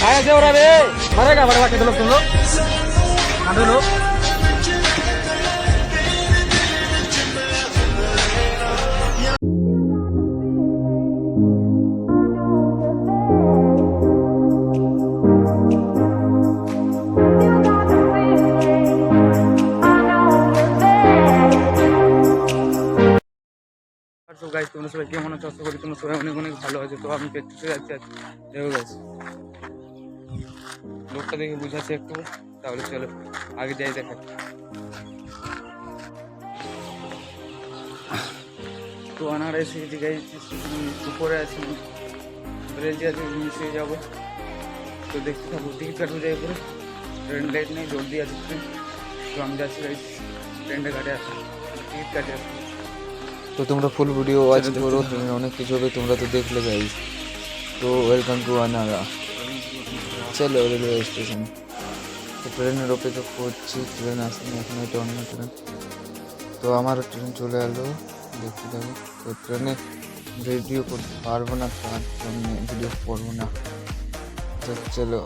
కాయదేవరావే మరేగా వడవాకి తెలుస్తుందో అందులో? তোমরা সবাই কেমন আছো? আশা করি তোমরা সবাই অনেক অনেক ভালো আছো। তো আমি প্র্যাকটিসে যাচ্ছি আজ দেখো গাইস লোকটা দেখে বুঝাচ্ছি একটু। তাহলে চলো, আগে যাই দেখা তো আনারা এসে গেছি গাইস উপরে আছি। রেঞ্জে আছে নিচে যাব। তো দেখতে থাকব টিকিট কাটবো যাই উপরে ট্রেন লাইট নেই, জলদি আছে। ট্রেন। তো আমি যাচ্ছি গাইস ট্রেনটা কাটে আসি টিকিট কাটে আসি তো তোমরা ফুল ভিডিও ওয়াচ করো তুমি অনেক কিছু হবে তোমরা তো দেখলে গাইজ তো ওয়েলকাম টু আনারা চলো রেলওয়ে স্টেশন তো ট্রেনের অপেক্ষা করছি ট্রেন আসেনি এখন এটা অন্য ট্রেন তো আমার ট্রেন চলে এলো দেখতে থাকো। তো ট্রেনে ভিডিও করতে পারব না তার জন্য ভিডিও করব না। চলো।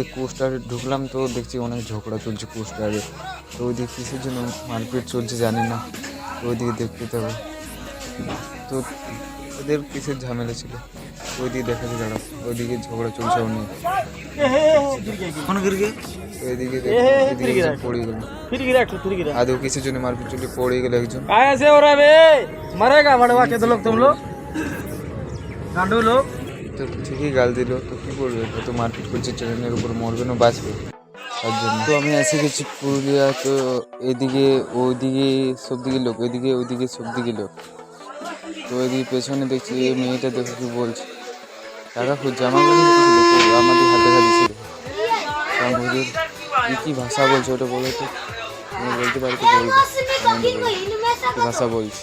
ওদিক কোস্টারে ঢুকলাম তো দেখছি অনেক ঝগড়া চলছে কোস্টারে তো ওইদিকে কিসের জন্য মারপিট চলছে জানি না তো ওইদিকে দেখতে হবে তো ওদের কিসের ঝামেলা ছিল ওইদিকে দেখা যায় দাঁড়া ওইদিকে ঝগড়া চলছে অনেক ওইদিকে পড়ে গেল আদৌ কিসের জন্য মারপিট চলে পড়ে গেল একজন মারেগা ভাড়া কে লোক তুম লোক গান্ডু লোক তো ঠিকই গাল দিল তো কী করবে? কত মারপিট করছে ট্রেনের উপর মরবে না বাঁচবে। তার জন্য তো আমি এসে গেছি পুরুলিয়া তো এদিকে ওইদিকে সব দিকে লোক এদিকে ওইদিকে সব দিকে লোক। তো এদিকে পেছনে দেখছি এই মেয়েটা দেখো কি বলছে। টাকা খুঁজছে আমার আমাদের হাতে হাতে ছিল। হুজুর কী কী ভাষা বলছে ওটা বলে তো? আমি বলতে পারি তো বলব। ভাষা বলছি?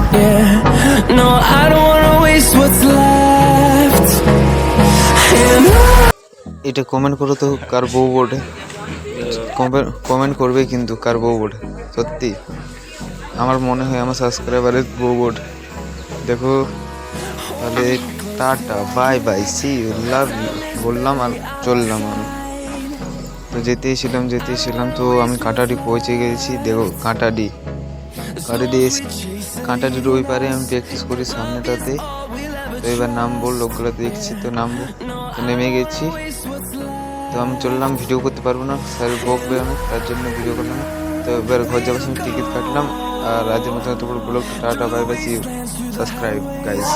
এটা কমেন্ট করো তো কার বউ বোর্ডে কমেন্ট করবে কিন্তু কার বউ বোর্ডে সত্যি। আমার মনে হয় আমার সাবস্ক্রাইবারের বউ বোর্ড দেখো, তাহলে tata bye bye see love বললাম আর চললাম আমি। তো যেতেই ছিলাম তো আমি কাঁটাডি পৌঁছে গেছি। দেখো, কাঁটাডি। কাঁটাডি এসে, কাঁটাডির ওই পারে আমি প্র্যাকটিস করি সামনেটাতে। তো এবার নামবো লোকগুলো দেখছি তো নামবো। নেমে গেছি। তো আমি চললাম ভিডিও করতে পারব না। স্যার বকবে আমি তার জন্য ভিডিও করলাম। তো এবার ঘর যাবার সময় টিকিট কাটলাম। আর আজের মতো blog, tata bye bye subscribe guys